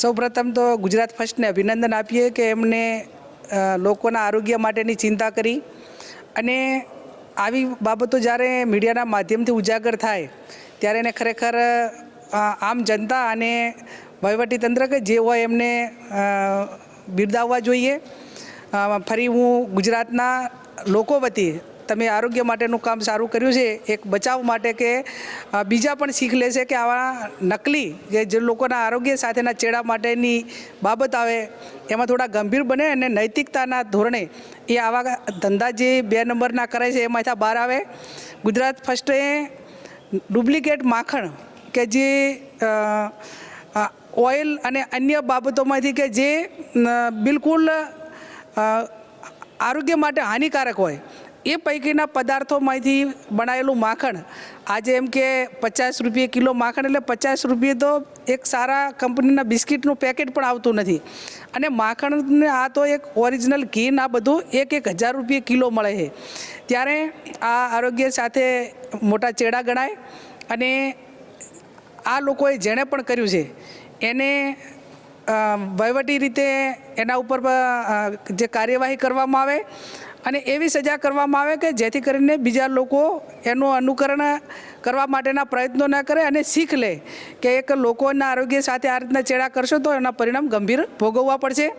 સૌપ્રથમ તો ગુજરાત ફર્સ્ટને અભિનંદન આપીએ કે એમને લોકોના આરોગ્ય માટેની ચિંતા કરી. અને આવી બાબતો જ્યારે મીડિયાના માધ્યમથી ઉજાગર થાય, ત્યારે એને ખરેખર આમ જનતા અને વહીવટીતંત્ર કે જે હોય એમને બિરદાવવા જોઈએ. ફરી હું ગુજરાતના લોકો વતી તમે આરોગ્ય માટેનું કામ સારું કર્યું છે, એક બચાવ માટે કે બીજા પણ શીખ લેશે કે આવા નકલી કે જે લોકોના આરોગ્ય સાથેના ચેડા માટેની બાબત આવે, એમાં થોડા ગંભીર બને અને નૈતિકતાના ધોરણે એ આવા ધંધા જે બે નંબરના કરે છે, એમાંથી બહાર આવે. ગુજરાત ફર્સ્ટે ડુપ્લિકેટ માખણ કે જે ઓઇલ અને અન્ય બાબતોમાંથી કે જે બિલકુલ આરોગ્ય માટે હાનિકારક હોય. એ પૈકીના પદાર્થોમાંથી બનાવેલું માખણ, આજે એમ કે પચાસ રૂપિયે કિલો માખણ એટલે પચાસ રૂપિયે તો એક સારા કંપનીના બિસ્કિટનું પેકેટ પણ આવતું નથી. અને માખણને આ તો એક ઓરિજિનલ ઘી આ બધું એક એક હજાર રૂપિયે કિલો મળે છે. ત્યારે આ આરોગ્ય સાથે મોટા ચેડા ગણાય અને આ લોકોએ જેણે પણ કર્યું છે, એને વહીવટી રીતે એના ઉપર જે કાર્યવાહી કરવામાં આવે અને એવી સજા કરવામાં આવે કે જેથી કરીને બીજા લોકો એનું અનુકરણ કરવા માટેના પ્રયત્નો ન કરે અને શીખ લે કે એક લોકોના આરોગ્ય સાથે આ રીતના ચેડા કરશો તો એના પરિણામ ગંભીર ભોગવવા પડશે.